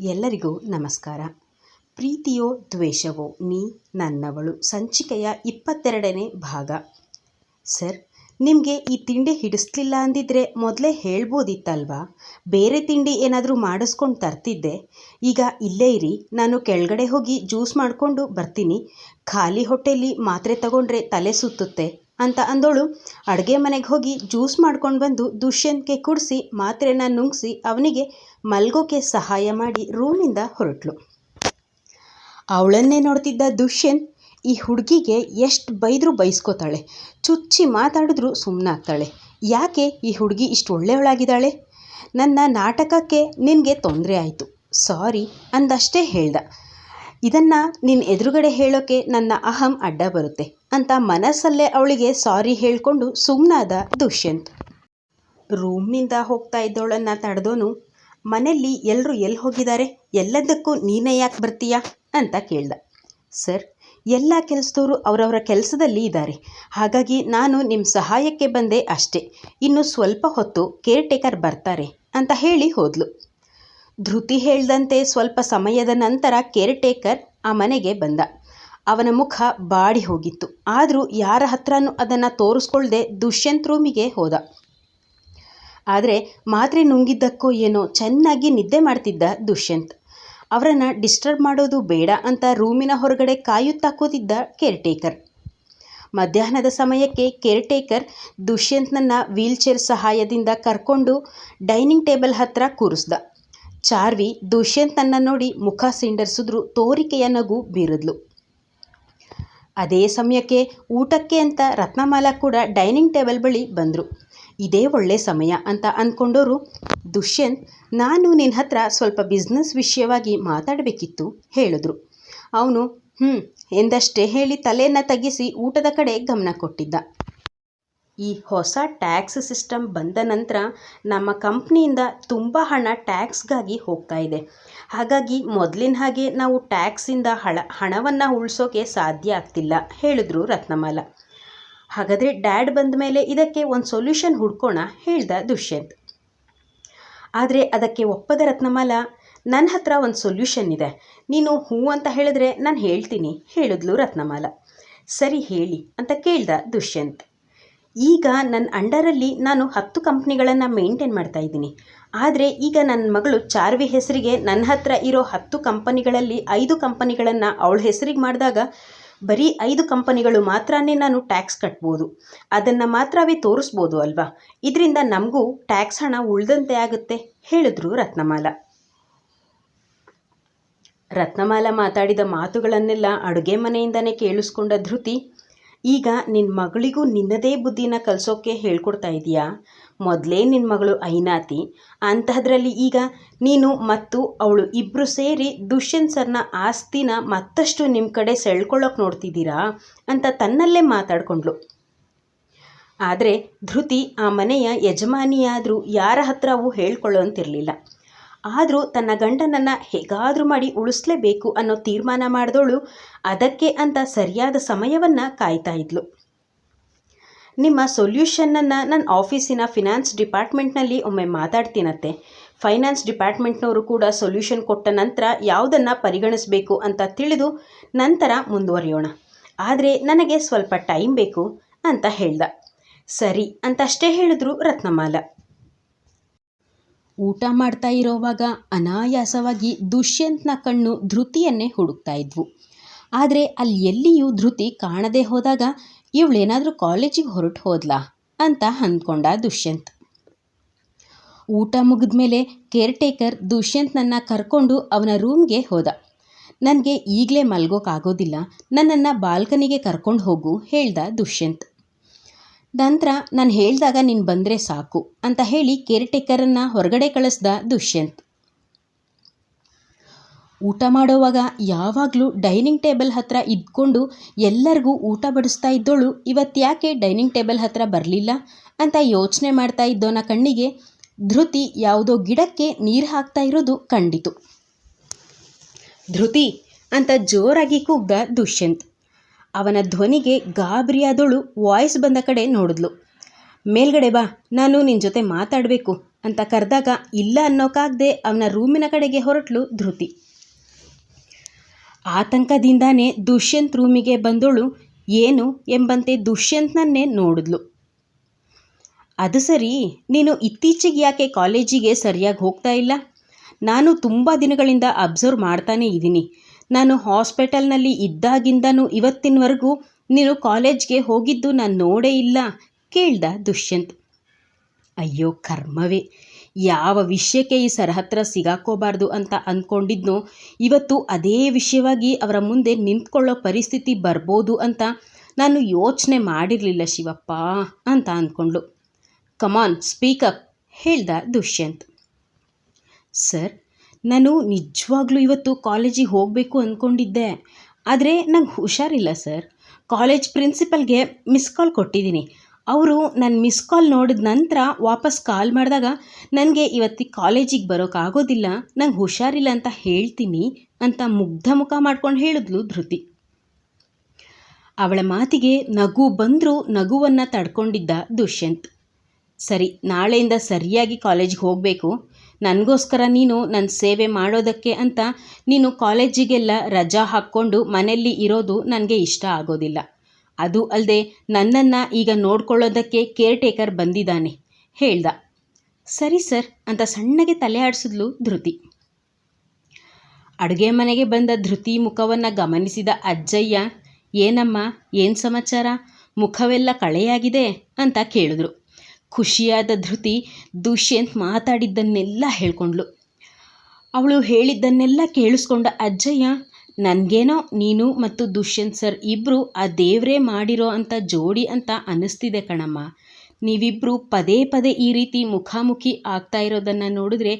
ಎಲ್ಲರಿಗೂ ನಮಸ್ಕಾರ. ಪ್ರೀತಿಯೋ ದ್ವೇಷವೋ ನೀ ನನ್ನವಳು. ಸಂಚಿಕೆಯ ಇಪ್ಪತ್ತೆರಡನೇ ಭಾಗ. ಸರ್, ನಿಮಗೆ ಈ ತಿಂಡಿ ಹಿಡಿಸ್ಲಿಲ್ಲ ಅಂದಿದ್ರೆ ಮೊದಲೇ ಹೇಳ್ಬೋದಿತ್ತಲ್ವಾ? ಬೇರೆ ತಿಂಡಿ ಏನಾದರೂ ಮಾಡಿಸ್ಕೊಂಡು ತರ್ತಿದ್ದೆ. ಈಗ ಇಲ್ಲೇ ಇರಿ. ನಾನು ಕೆಳಗಡೆ ಹೋಗಿ ಜ್ಯೂಸ್ ಮಾಡಿಕೊಂಡು ಬರ್ತೀನಿ. ಖಾಲಿ ಹೊಟ್ಟೆಯಲ್ಲಿ ಮಾತ್ರೆ ತಗೊಂಡ್ರೆ ತಲೆ ಸುತ್ತುತ್ತೆ. ಅಂತ ಅಂದೋಳು. ಅಡುಗೆ ಮನೆಗೆ ಹೋಗಿ ಜ್ಯೂಸ್ ಮಾಡ್ಕೊಂಡು ಬಂದು ದುಷ್ಯಂತ್ಗೆ ಕುಡಿಸಿ, ಮಾತ್ರೆನ ನುಂಗಿಸಿ ಅವನಿಗೆ ಮಲ್ಗೋಕೆ ಸಹಾಯ ಮಾಡಿ ರೂಮಿಂದ ಹೊರಟ್ಲು. ಅವಳನ್ನೇ ನೋಡ್ತಿದ್ದ ದುಷ್ಯಂತ್ ಈ ಹುಡುಗಿಗೆ ಎಷ್ಟು ಬೈದರೂ ಬೈಸ್ಕೋತಾಳೆ. ಚುಚ್ಚಿ ಮಾತಾಡಿದ್ರೂ ಸುಮ್ಮನಾಗ್ತಾಳೆ ಯಾಕೆ ಈ ಹುಡುಗಿ ಇಷ್ಟು ಒಳ್ಳೆಯವಳಾಗಿದ್ದಾಳೆ? ನನ್ನ ನಾಟಕಕ್ಕೆ ನಿನಗೆ ತೊಂದರೆ ಆಯಿತು. ಸಾರಿ ಅಂದಷ್ಟೇ ಹೇಳ್ದ. ಇದನ್ನು ನಿನ್ನ ಎದುರುಗಡೆ ಹೇಳೋಕ್ಕೆ ನನ್ನ ಅಹಂ ಅಡ್ಡ ಬರುತ್ತೆ ಅಂತ ಮನಸ್ಸಲ್ಲೇ ಅವಳಿಗೆ ಸಾರಿ ಹೇಳಿಕೊಂಡು ಸುಮ್ಮನಾದ ದುಷ್ಯಂತ್. ರೂಮ್ನಿಂದ ಹೋಗ್ತಾ ಇದ್ದವಳನ್ನು ತಡೆದೋನು ಮನೆಯಲ್ಲಿ ಎಲ್ಲರೂ ಎಲ್ಲಿ ಹೋಗಿದ್ದಾರೆ ಎಲ್ಲದಕ್ಕೂ ನೀನೇ ಯಾಕೆ ಬರ್ತೀಯಾ? ಅಂತ ಕೇಳ್ದ. ಸರ್, ಎಲ್ಲ ಕೆಲಸದವರು ಅವರವರ ಕೆಲಸದಲ್ಲಿ ಇದ್ದಾರೆ ಹಾಗಾಗಿ ನಾನು ನಿಮ್ಮ ಸಹಾಯಕ್ಕೆ ಬಂದೆ ಅಷ್ಟೇ. ಇನ್ನು ಸ್ವಲ್ಪ ಹೊತ್ತು ಕೇರ್ ಟೇಕರ್ ಬರ್ತಾರೆ ಅಂತ ಹೇಳಿ ಹೋದ್ಲು. ಧೃತಿ ಹೇಳ್ದಂತೆ ಸ್ವಲ್ಪ ಸಮಯದ ನಂತರ ಕೇರ್ಟೇಕರ್ ಆ ಮನೆಗೆ ಬಂದ. ಅವನ ಮುಖ ಬಾಡಿ ಹೋಗಿತ್ತು. ಆದರೂ ಯಾರ ಹತ್ರನೂ ಅದನ್ನು ತೋರಿಸ್ಕೊಳ್ದೆ ದುಷ್ಯಂತ್ ರೂಮಿಗೆ ಹೋದ. ಆದರೆ ಮಾತ್ರೆ ನುಂಗಿದ್ದಕ್ಕೋ ಏನೋ ಚೆನ್ನಾಗಿ ನಿದ್ದೆ ಮಾಡ್ತಿದ್ದ ದುಷ್ಯಂತ್. ಅವರನ್ನು ಡಿಸ್ಟರ್ಬ್ ಮಾಡೋದು ಬೇಡ ಅಂತ ರೂಮಿನ ಹೊರಗಡೆ ಕಾಯುತ್ತಾ ಕೂತಿದ್ದ ಕೇರ್ಟೇಕರ್. ಮಧ್ಯಾಹ್ನದ ಸಮಯಕ್ಕೆ ಕೇರ್ಟೇಕರ್ ದುಷ್ಯಂತ್ನನ್ನು ವೀಲ್ಚೇರ್ ಸಹಾಯದಿಂದ ಕರ್ಕೊಂಡು ಡೈನಿಂಗ್ ಟೇಬಲ್ ಹತ್ತಿರ ಕೂರಿಸ್ದ. ಚಾರ್ವಿ ದುಷ್ಯಂತನ್ನ ನೋಡಿ ಮುಖ ಸಿಂಡರ್ಸಿದ್ರು, ತೋರಿಕೆಯ ನಗು ಬೀರಿದ್ಲು. ಅದೇ ಸಮಯಕ್ಕೆ ಊಟಕ್ಕೆ ಅಂತ ರತ್ನಮಾಲ ಕೂಡ ಡೈನಿಂಗ್ ಟೇಬಲ್ ಬಳಿ ಬಂದರು. ಇದೇ ಒಳ್ಳೆ ಸಮಯ ಅಂತ ಅಂದ್ಕೊಂಡವರು ದುಷ್ಯಂತ್, ನಾನು ನಿನ್ನ ಹತ್ರ ಸ್ವಲ್ಪ ಬಿಸ್ನೆಸ್ ವಿಷಯವಾಗಿ ಮಾತಾಡಬೇಕಿತ್ತು, ಹೇಳಿದ್ರು. ಅವನು ಹ್ಞೂ ಎಂದಷ್ಟೇ ಹೇಳಿ ತಲೆಯನ್ನು ತಗ್ಗಿಸಿ ಊಟದ ಕಡೆ ಗಮನ ಕೊಟ್ಟಿದ್ದ. ಈ ಹೊಸ ಟ್ಯಾಕ್ಸ್ ಸಿಸ್ಟಮ್ ಬಂದ ನಂತರ ನಮ್ಮ ಕಂಪ್ನಿಯಿಂದ ತುಂಬ ಹಣ ಟ್ಯಾಕ್ಸ್ಗಾಗಿ ಹೋಗ್ತಾ ಇದೆ. ಹಾಗಾಗಿ ಮೊದಲಿನ ಹಾಗೆ ನಾವು ಟ್ಯಾಕ್ಸಿಂದ ಹಳ, ಹಣವನ್ನು ಉಳಿಸೋಕೆ ಸಾಧ್ಯ ಆಗ್ತಿಲ್ಲ, ಹೇಳಿದ್ರು ರತ್ನಮಾಲ. ಹಾಗಾದರೆ ಡ್ಯಾಡ್ ಬಂದ ಮೇಲೆ ಇದಕ್ಕೆ ಒಂದು ಸೊಲ್ಯೂಷನ್ ಹುಡ್ಕೋಣ ಹೇಳ್ದ ದುಷ್ಯಂತ್. ಆದರೆ ಅದಕ್ಕೆ ಒಪ್ಪದ ರತ್ನಮಾಲ ನನ್ನ ಹತ್ರ ಒಂದು ಸೊಲ್ಯೂಷನ್ ಇದೆ. ನೀನು ಹ್ಞೂ ಅಂತ ಹೇಳಿದ್ರೆ ನಾನು ಹೇಳ್ತೀನಿ, ಹೇಳಿದ್ಲು ರತ್ನಮಾಲ. ಸರಿ ಹೇಳಿ ಅಂತ ಕೇಳ್ದ ದುಷ್ಯಂತ್. ಈಗ ನನ್ನ ಅಂಡರಲ್ಲಿ ನಾನು ಹತ್ತು ಕಂಪ್ನಿಗಳನ್ನು ಮೇಂಟೈನ್ ಮಾಡ್ತಾ ಇದ್ದೀನಿ. ಆದರೆ ಈಗ ನನ್ನ ಮಗಳು ಚಾರ್ವಿ ಹೆಸರಿಗೆ ನನ್ನ ಹತ್ರ ಇರೋ ಹತ್ತು ಕಂಪನಿಗಳಲ್ಲಿ ಐದು ಕಂಪನಿಗಳನ್ನು ಅವಳ ಹೆಸರಿಗೆ ಮಾಡಿದಾಗ ಬರೀ ಐದು ಕಂಪನಿಗಳು ಮಾತ್ರನೇ ನಾನು ಟ್ಯಾಕ್ಸ್ ಕಟ್ಬೋದು. ಅದನ್ನು ಮಾತ್ರವೇ ತೋರಿಸ್ಬೋದು ಅಲ್ವಾ? ಇದರಿಂದ ನಮಗೂ ಟ್ಯಾಕ್ಸ್ ಹಣ ಉಳ್ದಂತೆ ಆಗುತ್ತೆ, ಹೇಳಿದ್ರು ರತ್ನಮಾಲ. ರತ್ನಮಾಲ ಮಾತಾಡಿದ ಮಾತುಗಳನ್ನೆಲ್ಲ ಅಡುಗೆ ಮನೆಯಿಂದನೇ ಕೇಳಿಸ್ಕೊಂಡ ಧೃತಿ ಈಗ ನಿನ್ನ ಮಗಳಿಗೂ ನಿನ್ನದೇ ಬುದ್ಧಿನ ಕಲಿಸೋಕ್ಕೆ ಹೇಳ್ಕೊಡ್ತಾ ಇದೀಯಾ? ಮೊದಲೇ ನಿನ್ನ ಮಗಳು ಐನಾತಿ, ಅಂತಹದ್ರಲ್ಲಿ ಈಗ ನೀನು ಮತ್ತು ಅವಳು ಇಬ್ಬರು ಸೇರಿ ದುಷ್ಯಂತ್ ಸರ್ನ ಆಸ್ತಿನ ಮತ್ತಷ್ಟು ನಿಮ್ಮ ಕಡೆ ಸೆಳ್ಕೊಳ್ಳೋಕೆ ನೋಡ್ತಿದ್ದೀರಾ? ಅಂತ ತನ್ನಲ್ಲೇ ಮಾತಾಡಿಕೊಂಡ್ಳು. ಆದರೆ ಧೃತಿ ಆ ಮನೆಯ ಯಜಮಾನಿಯಾದರೂ ಯಾರ ಹತ್ರವೂ ಹೇಳ್ಕೊಳ್ಳೋಂತಿರಲಿಲ್ಲ. ಆದರೂ ತನ್ನ ಗಂಡನನ್ನು ಹೇಗಾದರೂ ಮಾಡಿ ಉಳಿಸ್ಲೇಬೇಕು ಅನ್ನೋ ತೀರ್ಮಾನ ಮಾಡಿದವಳು ಅದಕ್ಕೆ ಅಂತ ಸರಿಯಾದ ಸಮಯವನ್ನು ಕಾಯ್ತಾ ಇದ್ಲು. ನಿಮ್ಮ ಸೊಲ್ಯೂಷನ್ನನ್ನು ನನ್ನ ಆಫೀಸಿನ ಫಿನಾನ್ಸ್ ಡಿಪಾರ್ಟ್ಮೆಂಟ್ನಲ್ಲಿ ಒಮ್ಮೆ ಮಾತಾಡ್ತೀನತ್ತೆ. ಫೈನಾನ್ಸ್ ಡಿಪಾರ್ಟ್ಮೆಂಟ್ನವರು ಕೂಡ ಸೊಲ್ಯೂಷನ್ ಕೊಟ್ಟ ನಂತರ ಯಾವುದನ್ನು ಪರಿಗಣಿಸಬೇಕು ಅಂತ ತಿಳಿದು ನಂತರ ಮುಂದುವರಿಯೋಣ. ಆದರೆ ನನಗೆ ಸ್ವಲ್ಪ ಟೈಮ್ ಬೇಕು ಅಂತ ಹೇಳ್ದ. ಸರಿ ಅಂತಷ್ಟೇ ಹೇಳಿದ್ರು ರತ್ನಮಾಲ. ಊಟ ಮಾಡ್ತಾ ಇರೋವಾಗ ಅನಾಯಾಸವಾಗಿ ದುಷ್ಯಂತ್ನ ಕಣ್ಣು ಧೃತಿಯನ್ನೇ ಹುಡುಕ್ತಾ ಇದ್ವು. ಆದರೆ ಅಲ್ಲಿ ಎಲ್ಲಿಯೂ ಧೃತಿ ಕಾಣದೇ ಹೋದಾಗ ಇವಳೇನಾದರೂ ಕಾಲೇಜಿಗೆ ಹೊರಟು ಹೋದ್ಲಾ? ಅಂತ ಅಂದ್ಕೊಂಡ ದುಷ್ಯಂತ್. ಊಟ ಮುಗಿದ ಮೇಲೆ ಕೇರ್ಟೇಕರ್ ದುಷ್ಯಂತ್ನನ್ನು ಕರ್ಕೊಂಡು ಅವನ ರೂಮ್ಗೆ ಹೋದ. ನನಗೆ ಈಗಲೇ ಮಲ್ಗೋಕ್ಕಾಗೋದಿಲ್ಲ ನನ್ನನ್ನು ಬಾಲ್ಕನಿಗೆ ಕರ್ಕೊಂಡು ಹೋಗು, ಹೇಳ್ದ ದುಷ್ಯಂತ್. ನಂತರ ನಾನು ಹೇಳಿದಾಗ ನೀನು ಬಂದರೆ ಸಾಕು ಅಂತ ಹೇಳಿ ಕೇರ್ಟೇಕರನ್ನು ಹೊರಗಡೆ ಕಳಿಸ್ದ ದುಷ್ಯಂತ್. ಊಟ ಮಾಡೋವಾಗ ಯಾವಾಗಲೂ ಡೈನಿಂಗ್ ಟೇಬಲ್ ಹತ್ರ ಇದ್ಕೊಂಡು ಎಲ್ಲರಿಗೂ ಊಟ ಬಡಿಸ್ತಾ ಇದ್ದೋಳು ಇವತ್ತು ಯಾಕೆ ಡೈನಿಂಗ್ ಟೇಬಲ್ ಹತ್ರ ಬರಲಿಲ್ಲ? ಅಂತ ಯೋಚನೆ ಮಾಡ್ತಾ ಇದ್ದೋನ ಕಣ್ಣಿಗೆ ಧೃತಿ ಯಾವುದೋ ಗಿಡಕ್ಕೆ ನೀರು ಹಾಕ್ತಾ ಇರೋದು ಕಂಡಿತು. ಧೃತಿ ಅಂತ ಜೋರಾಗಿ ಕೂಗ್ದ ದುಷ್ಯಂತ್. ಅವನ ಧ್ವನಿಗೆ ಗಾಬರಿಯಾದವಳು ವಾಯ್ಸ್ ಬಂದ ಕಡೆ ನೋಡಿದ್ಲು. ಮೇಲ್ಗಡೆ ಬಾ, ನಾನು ನಿನ್ನ ಜೊತೆ ಮಾತಾಡಬೇಕು ಅಂತ ಕರೆದಾಗ, ಇಲ್ಲ ಅನ್ನೋಕ್ಕಾಗದೆ ಅವನ ರೂಮಿನ ಕಡೆಗೆ ಹೊರಟ್ಲು ಧೃತಿ. ಆತಂಕದಿಂದಾನೇ ದುಷ್ಯಂತ್ ರೂಮಿಗೆ ಬಂದಳು ಏನು ಎಂಬಂತೆ ದುಷ್ಯಂತ್ನನ್ನೇ ನೋಡಿದ್ಲು. ಅದು ಸರಿ, ನೀನು ಇತ್ತೀಚೆಗೆ ಯಾಕೆ ಕಾಲೇಜಿಗೆ ಸರಿಯಾಗಿ ಹೋಗ್ತಾ ಇಲ್ಲ? ನಾನು ತುಂಬ ದಿನಗಳಿಂದ ಅಬ್ಸರ್ವ್ ಮಾಡ್ತಾನೇ ಇದ್ದೀನಿ. ನಾನು ಹಾಸ್ಪಿಟಲ್ನಲ್ಲಿ ಇದ್ದಾಗಿಂದನೂ ಇವತ್ತಿನವರೆಗೂ ನೀನು ಕಾಲೇಜ್ಗೆ ಹೋಗಿದ್ದು ನಾನು ನೋಡೇ ಇಲ್ಲ, ಕೇಳ್ದ ದುಷ್ಯಂತ್. ಅಯ್ಯೋ ಕರ್ಮವೇ, ಯಾವ ವಿಷಯಕ್ಕೆ ಈ ಸರ್ ಹತ್ರ ಸಿಗಾಕೋಬಾರ್ದು ಅಂತ ಅಂದ್ಕೊಂಡಿದ್ನೋ ಇವತ್ತು ಅದೇ ವಿಷಯವಾಗಿ ಅವರ ಮುಂದೆ ನಿಂತ್ಕೊಳ್ಳೋ ಪರಿಸ್ಥಿತಿ ಬರ್ಬೋದು ಅಂತ ನಾನು ಯೋಚನೆ ಮಾಡಿರಲಿಲ್ಲ ಶಿವಪ್ಪ ಅಂತ ಅಂದ್ಕೊಂಡ್ಳು ಕಮಾನ್ ಸ್ಪೀಕಪ್, ಹೇಳ್ದ ದುಷ್ಯಂತ್. ಸರ್ ನಾನು ನಿಜವಾಗ್ಲೂ ಇವತ್ತು ಕಾಲೇಜಿಗೆ ಹೋಗಬೇಕು ಅಂದ್ಕೊಂಡಿದ್ದೆ ಆದರೆ ನಂಗೆ ಹುಷಾರಿಲ್ಲ ಸರ್. ಕಾಲೇಜ್ ಪ್ರಿನ್ಸಿಪಲ್ಗೆ ಮಿಸ್ ಕಾಲ್ ಕೊಟ್ಟಿದ್ದೀನಿ. ಅವರು ನನ್ನ ಮಿಸ್ ಕಾಲ್ ನೋಡಿದ ನಂತರ ವಾಪಸ್ ಕಾಲ್ ಮಾಡಿದಾಗ ನನಗೆ ಇವತ್ತಿಗೆ ಕಾಲೇಜಿಗೆ ಬರೋಕ್ಕಾಗೋದಿಲ್ಲ ನಂಗೆ ಹುಷಾರಿಲ್ಲ ಅಂತ ಹೇಳ್ತೀನಿ ಅಂತ ಮುಗ್ಧ ಮುಖ ಮಾಡ್ಕೊಂಡು ಹೇಳಿದ್ಲು ಧೃತಿ. ಅವಳ ಮಾತಿಗೆ ನಗು ಬಂದರೂ ನಗುವನ್ನು ತಡ್ಕೊಂಡಿದ್ದ ದುಷ್ಯಂತ್. ಸರಿ, ನಾಳೆಯಿಂದ ಸರಿಯಾಗಿ ಕಾಲೇಜಿಗೆ ಹೋಗಬೇಕು. ನನಗೋಸ್ಕರ ನೀನು ನನ್ನ ಸೇವೆ ಮಾಡೋದಕ್ಕೆ ಅಂತ ನೀನು ಕಾಲೇಜಿಗೆಲ್ಲ ರಜಾ ಹಾಕ್ಕೊಂಡು ಮನೆಯಲ್ಲಿ ಇರೋದು ನನಗೆ ಇಷ್ಟ ಆಗೋದಿಲ್ಲ. ಅದು ಅಲ್ಲದೆ ನನ್ನನ್ನು ಈಗ ನೋಡ್ಕೊಳ್ಳೋದಕ್ಕೆ ಕೇರ್ ಟೇಕರ್ ಬಂದಿದ್ದಾನೆ, ಹೇಳ್ದ. ಸರಿ ಸರ್, ಅಂತ ಸಣ್ಣಗೆ ತಲೆ ಆಡಿಸಿದ್ಲು ಧೃತಿ. ಅಡುಗೆ ಮನೆಗೆ ಬಂದ ಧೃತಿ ಮುಖವನ್ನು ಗಮನಿಸಿದ ಅಜ್ಜಯ್ಯ, ಏನಮ್ಮ, ಏನು ಸಮಾಚಾರ? ಮುಖವೆಲ್ಲ ಕಳೆಯಾಗಿದೆ? ಅಂತ ಕೇಳಿದ್ರು. ಖುಷಿಯಾದ ಧೃತಿ ದುಷ್ಯಂತ್ ಮಾತಾಡಿದ್ದನ್ನೆಲ್ಲ ಹೇಳ್ಕೊಂಡ್ಳು. ಅವಳು ಹೇಳಿದ್ದನ್ನೆಲ್ಲ ಕೇಳಿಸ್ಕೊಂಡ ಅಜ್ಜಯ್ಯ, ನನಗೇನೋ ನೀನು ಮತ್ತು ದುಷ್ಯಂತ್ ಸರ್ ಇಬ್ಬರು ಆ ದೇವರೇ ಮಾಡಿರೋ ಅಂಥ ಜೋಡಿ ಅಂತ ಅನ್ನಿಸ್ತಿದೆ ಕಣಮ್ಮ. ನೀವಿಬ್ಬರು ಪದೇ ಪದೇ ಈ ರೀತಿ ಮುಖಾಮುಖಿ ಆಗ್ತಾ ಇರೋದನ್ನು ನೋಡಿದ್ರೆ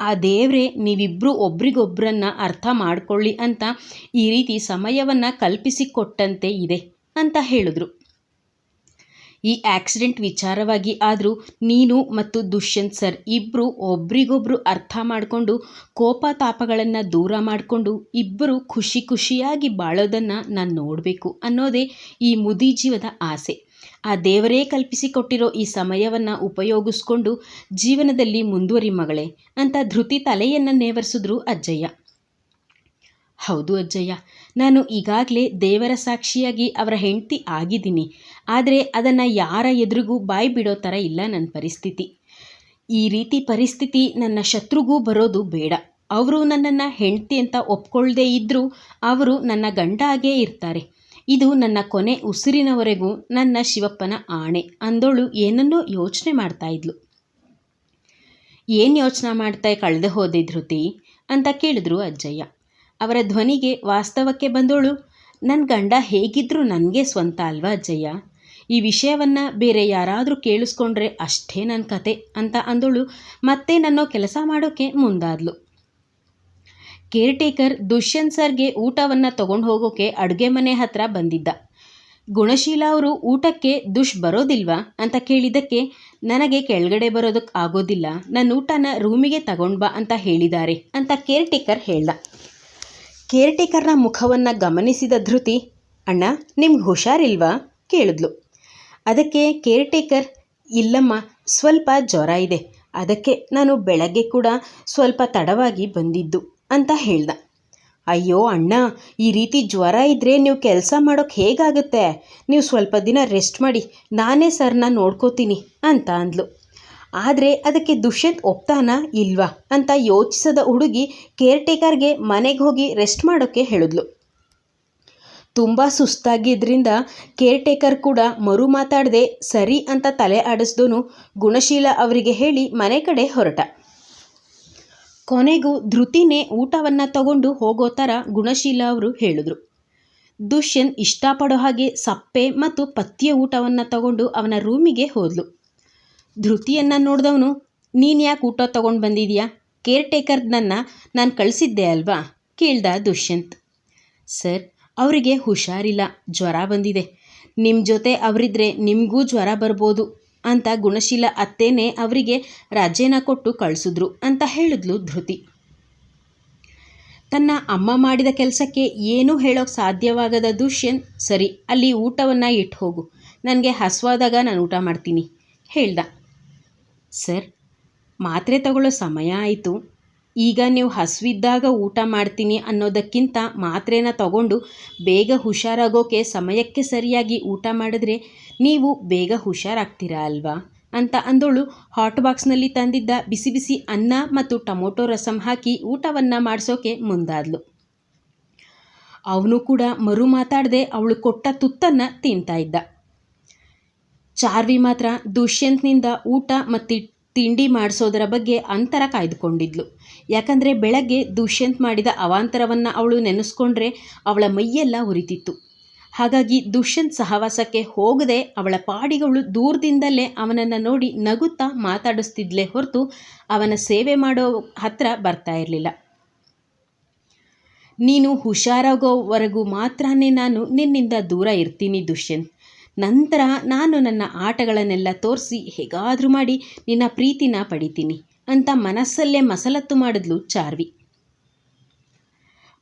ಆ ದೇವರೇ ನೀವಿಬ್ಬರು ಒಬ್ರಿಗೊಬ್ಬರನ್ನು ಅರ್ಥ ಮಾಡಿಕೊಳ್ಳಿ ಅಂತ ಈ ರೀತಿ ಸಮಯವನ್ನು ಕಲ್ಪಿಸಿಕೊಟ್ಟಂತೆ ಇದೆ ಅಂತ ಹೇಳಿದ್ರು. ಈ ಆಕ್ಸಿಡೆಂಟ್ ವಿಚಾರವಾಗಿ ಆದರೂ ನೀನು ಮತ್ತು ದುಷ್ಯಂತ್ ಸರ್ ಇಬ್ಬರು ಒಬ್ರಿಗೊಬ್ರು ಅರ್ಥ ಮಾಡಿಕೊಂಡು ಕೋಪ ತಾಪಗಳನ್ನು ದೂರ ಮಾಡಿಕೊಂಡು ಇಬ್ಬರು ಖುಷಿ ಖುಷಿಯಾಗಿ ಬಾಳೋದನ್ನು ನಾನು ನೋಡಬೇಕು ಅನ್ನೋದೇ ಈ ಮುದಿ ಜೀವದ ಆಸೆ. ಆ ದೇವರೇ ಕಲ್ಪಿಸಿಕೊಟ್ಟಿರೋ ಈ ಸಮಯವನ್ನು ಉಪಯೋಗಿಸ್ಕೊಂಡು ಜೀವನದಲ್ಲಿ ಮುಂದುವರಿ ಮಗಳೇ ಅಂತ ಧೃತಿ ತಲೆಯನ್ನು ನೇವರಿಸಿದ್ರು ಅಜ್ಜಯ್ಯ. ಹೌದು ಅಜ್ಜಯ್ಯ. ನಾನು ಈಗಾಗಲೇ ದೇವರ ಸಾಕ್ಷಿಯಾಗಿ ಅವರ ಹೆಂಡತಿ ಆಗಿದ್ದೀನಿ. ಆದರೆ ಅದನ್ನು ಯಾರ ಎದುರಿಗೂ ಬಾಯಿ ಬಿಡೋ ಥರ ಇಲ್ಲ ನನ್ನ ಪರಿಸ್ಥಿತಿ. ಈ ರೀತಿ ಪರಿಸ್ಥಿತಿ ನನ್ನ ಶತ್ರುಗೂ ಬರೋದು ಬೇಡ. ಅವರು ನನ್ನನ್ನು ಹೆಂಡತಿ ಅಂತ ಒಪ್ಕೊಳ್ಳದೇ ಇದ್ದರೂ ಅವರು ನನ್ನ ಗಂಡ ಆಗೇ ಇರ್ತಾರೆ. ಇದು ನನ್ನ ಕೊನೆ ಉಸಿರಿನವರೆಗೂ ನನ್ನ ಶಿವಪ್ಪನ ಆಣೆ. ಅಂದೋಳು ಏನನ್ನೋ ಯೋಚನೆ ಮಾಡ್ತಾ ಇದ್ಲು. ಏನು ಯೋಚನೆ ಮಾಡ್ತಾ ಕಳೆದು ಹೋದೆ ಧೃತಿ? ಅಂತ ಕೇಳಿದ್ರು ಅಜ್ಜಯ್ಯ. ಅವರ ಧ್ವನಿಗೆ ವಾಸ್ತವಕ್ಕೆ ಬಂದೋಳು. ನನ್ನ ಗಂಡ ಹೇಗಿದ್ದರೂ ನನಗೆ ಸ್ವಂತ ಅಲ್ವಾ ಜಯ? ಈ ವಿಷಯವನ್ನು ಬೇರೆ ಯಾರಾದರೂ ಕೇಳಿಸ್ಕೊಂಡ್ರೆ ಅಷ್ಟೇ ನನ್ನ ಕತೆ ಅಂತ ಅಂದೋಳು. ಮತ್ತೆ ನನ್ನ ಕೆಲಸ ಮಾಡೋಕ್ಕೆ ಮುಂದಾದ್ಲು. ಕೇರ್ ಟೇಕರ್ ದುಷ್ಯಂತ್ ಸರ್ಗೆ ಊಟವನ್ನು ತಗೊಂಡು ಹೋಗೋಕೆ ಅಡುಗೆ ಮನೆ ಹತ್ರ ಬಂದಿದ್ದ. ಗುಣಶೀಲ ಅವರು ಊಟಕ್ಕೆ ದುಷ್ ಬರೋದಿಲ್ವಾ ಅಂತ ಕೇಳಿದ್ದಕ್ಕೆ ನನಗೆ ಕೆಳಗಡೆ ಬರೋದಕ್ಕೆ ಆಗೋದಿಲ್ಲ. ನನ್ನ ಊಟನ ರೂಮಿಗೆ ತಗೊಂಡು ಬಾ ಅಂತ ಹೇಳಿದ್ದಾರೆ ಅಂತ ಕೇರ್ ಟೇಕರ್ ಹೇಳ್ದ. ಕೇರ್ ಟೇಕರ್ನ ಮುಖವನ್ನು ಗಮನಿಸಿದ ಧೃತಿ, ಅಣ್ಣ, ನಿಮ್ಗೆ ಹುಷಾರಿಲ್ವಾ? ಕೇಳಿದ್ಲು. ಅದಕ್ಕೆ ಕೇರ್ ಟೇಕರ್ ಇಲ್ಲಮ್ಮ, ಸ್ವಲ್ಪ ಜ್ವರ ಇದೆ. ಅದಕ್ಕೆ ನಾನು ಬೆಳಗ್ಗೆ ಕೂಡ ಸ್ವಲ್ಪ ತಡವಾಗಿ ಬಂದಿದ್ದು, ಅಂತ ಹೇಳ್ದ. ಅಯ್ಯೋ ಅಣ್ಣ, ಈ ರೀತಿ ಜ್ವರ ಇದ್ದರೆ ನೀವು ಕೆಲಸ ಮಾಡೋಕ್ಕೆ ಹೇಗಾಗುತ್ತೆ? ನೀವು ಸ್ವಲ್ಪ ದಿನ ರೆಸ್ಟ್ ಮಾಡಿ, ನಾನೇ ಸರ್ನ ನೋಡ್ಕೋತೀನಿ, ಅಂತ ಅಂದ್ಲು. ಆದರೆ ಅದಕ್ಕೆ ದುಷ್ಯಂತ್ ಒಪ್ತಾನ ಇಲ್ವಾ ಅಂತ ಯೋಚಿಸದ ಹುಡುಗಿ ಕೇರ್ ಟೇಕರ್ಗೆ ಮನೆಗೆ ಹೋಗಿ ರೆಸ್ಟ್ ಮಾಡೋಕ್ಕೆ ಹೇಳಿದ್ಲು. ತುಂಬ ಸುಸ್ತಾಗಿದ್ದರಿಂದ ಕೇರ್ ಟೇಕರ್ ಕೂಡ ಮರು ಮಾತಾಡದೆ ಸರಿ ಅಂತ ತಲೆ ಆಡಿಸ್ದೋನು ಗುಣಶೀಲ ಅವರಿಗೆ ಹೇಳಿ ಮನೆ ಕಡೆ ಹೊರಟ. ಕೊನೆಗೂ ಧೃತಿನೇ ಊಟವನ್ನು ತಗೊಂಡು ಹೋಗೋ ಥರ ಗುಣಶೀಲ ಅವರು ಹೇಳಿದ್ರು. ದುಷ್ಯಂತ್ ಇಷ್ಟಪಡೋ ಹಾಗೆ ಸಪ್ಪೆ ಮತ್ತು ಪಥ್ಯ ಊಟವನ್ನು ತಗೊಂಡು ಅವನ ರೂಮಿಗೆ ಹೋದ್ಲು. ಧೃತಿಯನ್ನು ನೋಡಿದವನು, ನೀನು ಯಾಕೆ ಊಟ ತಗೊಂಡು ಬಂದಿದೀಯಾ? ಕೇರ್ ಟೇಕರ್ನನ್ನು ನಾನು ಕಳಿಸಿದ್ದೆ ಅಲ್ವಾ? ಕೇಳ್ದ ದುಷ್ಯಂತ್. ಸರ್, ಅವರಿಗೆ ಹುಷಾರಿಲ್ಲ, ಜ್ವರ ಬಂದಿದೆ. ನಿಮ್ಮ ಜೊತೆ ಅವರಿದ್ರೆ ನಿಮಗೂ ಜ್ವರ ಬರ್ಬೋದು ಅಂತ ಗುಣಶೀಲ ಅತ್ತೇನೆ ಅವರಿಗೆ ರಜೆನ ಕೊಟ್ಟು ಕಳಿಸಿದ್ರು ಅಂತ ಹೇಳಿದ್ಲು ಧೃತಿ. ತನ್ನ ಅಮ್ಮ ಮಾಡಿದ ಕೆಲಸಕ್ಕೆ ಏನೂ ಹೇಳೋಕ್ಕೆ ಸಾಧ್ಯವಾಗದ ದುಷ್ಯಂತ್, ಸರಿ, ಅಲ್ಲಿ ಊಟವನ್ನು ಇಟ್ಟು ಹೋಗು. ನನಗೆ ಹಸುವಾದಾಗ ನಾನು ಊಟ ಮಾಡ್ತೀನಿ, ಹೇಳ್ದ. ಸರ್, ಮಾತ್ರೆ ತಗೊಳ್ಳೋ ಸಮಯ ಆಯಿತು. ಈಗ ನೀವು ಹಸಿವಿದ್ದಾಗ ಊಟ ಮಾಡ್ತೀನಿ ಅನ್ನೋದಕ್ಕಿಂತ ಮಾತ್ರೆನ ತಗೊಂಡು ಬೇಗ ಹುಷಾರಾಗೋಕೆ ಸಮಯಕ್ಕೆ ಸರಿಯಾಗಿ ಊಟ ಮಾಡಿದ್ರೆ ನೀವು ಬೇಗ ಹುಷಾರಾಗ್ತೀರಾ ಅಲ್ವಾ? ಅಂತ ಅಂದೋಳು ಹಾಟ್ ಬಾಕ್ಸ್ನಲ್ಲಿ ತಂದಿದ್ದ ಬಿಸಿ ಬಿಸಿ ಅನ್ನ ಮತ್ತು ಟೊಮೊಟೊ ರಸಂ ಹಾಕಿ ಊಟವನ್ನು ಮಾಡಿಸೋಕೆ ಮುಂದಾದ್ಲು. ಅವನು ಕೂಡ ಮರು ಮಾತಾಡದೆ ಅವಳು ಕೊಟ್ಟ ತುತ್ತನ್ನು ತಿಂತಾ ಇದ್ದ. ಚಾರ್ವಿ ಮಾತ್ರ ದುಷ್ಯಂತ್ನಿಂದ ಊಟ ಮತ್ತು ತಿಂಡಿ ಮಾಡಿಸೋದರ ಬಗ್ಗೆ ಅಂತರ ಕಾಯ್ದುಕೊಂಡಿದ್ಲು. ಯಾಕಂದರೆ ಬೆಳಗ್ಗೆ ದುಷ್ಯಂತ್ ಮಾಡಿದ ಅವಾಂತರವನ್ನು ಅವಳು ನೆನೆಸ್ಕೊಂಡ್ರೆ ಅವಳ ಮೈಯೆಲ್ಲ ಉರಿತಿತ್ತು. ಹಾಗಾಗಿ ದುಷ್ಯಂತ್ ಸಹವಾಸಕ್ಕೆ ಹೋಗದೆ ಅವಳ ಪಾಡಿಗಳು ದೂರದಿಂದಲೇ ಅವನನ್ನು ನೋಡಿ ನಗುತ್ತಾ ಮಾತಾಡಿಸ್ತಿದ್ಲೇ ಹೊರತು ಅವನ ಸೇವೆ ಮಾಡೋ ಹತ್ರ ಬರ್ತಾ ಇರಲಿಲ್ಲ. ನೀನು ಹುಷಾರಾಗೋವರೆಗೂ ಮಾತ್ರನೇ ನಾನು ನಿನ್ನಿಂದ ದೂರ ಇರ್ತೀನಿ ದುಷ್ಯಂತ್. ನಂತರ ನಾನು ನನ್ನ ಆಟಗಳನ್ನೆಲ್ಲ ತೋರಿಸಿ ಹೇಗಾದರೂ ಮಾಡಿ ನಿನ್ನ ಪ್ರೀತಿನ ಪಡಿತೀನಿ ಅಂತ ಮನಸ್ಸಲ್ಲೇ ಮಸಲತ್ತು ಮಾಡಿದ್ಲು ಚಾರ್ವಿ.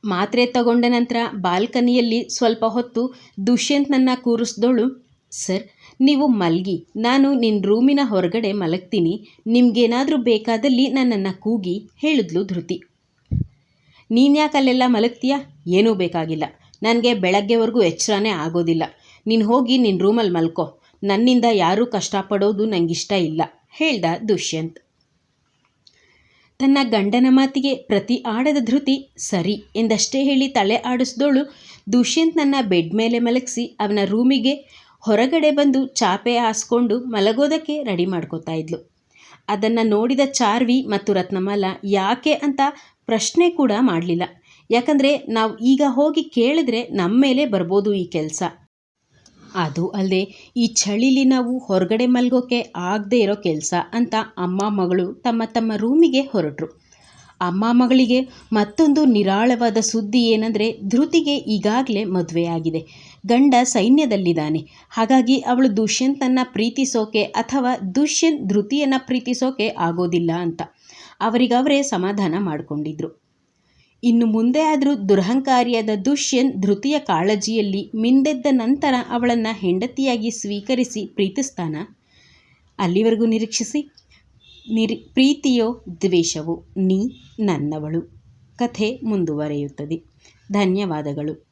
ಮಾತ್ರೆ ತಗೊಂಡ ನಂತರ ಬಾಲ್ಕನಿಯಲ್ಲಿ ಸ್ವಲ್ಪ ಹೊತ್ತು ದುಷ್ಯಂತ್ನನ್ನು ಕೂರಿಸ್ದೋಳು, ಸರ್, ನೀವು ಮಲಗಿ, ನಾನು ನಿನ್ನ ರೂಮಿನ ಹೊರಗಡೆ ಮಲಗ್ತೀನಿ, ನಿಮ್ಗೇನಾದರೂ ಬೇಕಾದಲ್ಲಿ ನನ್ನನ್ನು ಕೂಗಿ, ಹೇಳಿದ್ಲು ಧೃತಿ. ನೀನ್ಯಾಕಲ್ಲೆಲ್ಲ ಯಾಕೆ ಅಲ್ಲೆಲ್ಲ ಮಲಗ್ತೀಯಾ? ಏನೂ ಬೇಕಾಗಿಲ್ಲ. ನನಗೆ ಬೆಳಗ್ಗೆವರೆಗೂ ಎಚ್ಚರನೇ ಆಗೋದಿಲ್ಲ. ನೀನು ಹೋಗಿ ನಿನ್ನ ರೂಮಲ್ಲಿ ಮಲ್ಕೋ. ನನ್ನಿಂದ ಯಾರೂ ಕಷ್ಟಪಡೋದು ನನಗಿಷ್ಟ ಇಲ್ಲ, ಹೇಳ್ದ ದುಷ್ಯಂತ್. ತನ್ನ ಗಂಡನ ಮಾತಿಗೆ ಪ್ರತಿ ಆಡದ ಧೃತಿ, ಸರಿ, ಎಂದಷ್ಟೇ ಹೇಳಿ ತಲೆ ಆಡಿಸ್ದೋಳು ದುಷ್ಯಂತ್ನನ್ನ ಬೆಡ್ ಮೇಲೆ ಮಲಗಿಸಿ ಅವನ ರೂಮಿಗೆ ಹೊರಗಡೆ ಬಂದು ಚಾಪೆ ಹಾಸ್ಕೊಂಡು ಮಲಗೋದಕ್ಕೆ ರೆಡಿ ಮಾಡ್ಕೋತಾ ಇದ್ಲು. ಅದನ್ನು ನೋಡಿದ ಚಾರ್ವಿ ಮತ್ತು ರತ್ನಮಾಲ, ಯಾಕೆ? ಅಂತ ಪ್ರಶ್ನೆ ಕೂಡ ಮಾಡಲಿಲ್ಲ. ಯಾಕಂದರೆ ನಾವು ಈಗ ಹೋಗಿ ಕೇಳಿದ್ರೆ ನಮ್ಮ ಮೇಲೆ ಬರ್ಬೋದು ಈ ಕೆಲಸ. ಅದು ಅಲ್ಲದೆ, ಈ ಚಳಿಲಿ ನಾವು ಹೊರಗಡೆ ಮಲ್ಗೋಕೆ ಆಗದೆ ಇರೋ ಕೆಲಸ ಅಂತ ಅಮ್ಮ ಮಗಳು ತಮ್ಮ ತಮ್ಮ ರೂಮಿಗೆ ಹೊರಟರು. ಅಮ್ಮ ಮಗಳಿಗೆ ಮತ್ತೊಂದು ನಿರಾಳವಾದ ಸುದ್ದಿ ಏನಂದರೆ, ಧೃತಿಗೆ ಈಗಾಗಲೇ ಮದುವೆಯಾಗಿದೆ ಗಂಡ ಸೈನ್ಯದಲ್ಲಿದ್ದಾನೆ. ಹಾಗಾಗಿ ಅವಳು ದುಷ್ಯಂತನ್ನು ಪ್ರೀತಿಸೋಕೆ ಅಥವಾ ದುಷ್ಯಂತ್ ಧೃತಿಯನ್ನು ಪ್ರೀತಿಸೋಕೆ ಆಗೋದಿಲ್ಲ ಅಂತ ಅವರಿಗವರೇ ಸಮಾಧಾನ ಮಾಡಿಕೊಂಡಿದ್ರು. ಇನ್ನು ಮುಂದೆ ಆದರೂ ದುರಹಂಕಾರಿಯಾದ ದುಷ್ಯಂತ್ ಧೃತಿಯ ಕಾಳಜಿಯಲ್ಲಿ ಮಿಂದೆದ್ದ ನಂತರ ಅವಳನ್ನು ಹೆಂಡತಿಯಾಗಿ ಸ್ವೀಕರಿಸಿ ಪ್ರೀತಿಸ್ತಾನ? ಅಲ್ಲಿವರೆಗೂ ನಿರೀಕ್ಷಿಸಿ. ನಿರಿ, ಪ್ರೀತಿಯೋ ದ್ವೇಷವೋ, ನೀ ನನ್ನವಳು. ಕಥೆ ಮುಂದುವರೆಯುತ್ತದೆ. ಧನ್ಯವಾದಗಳು.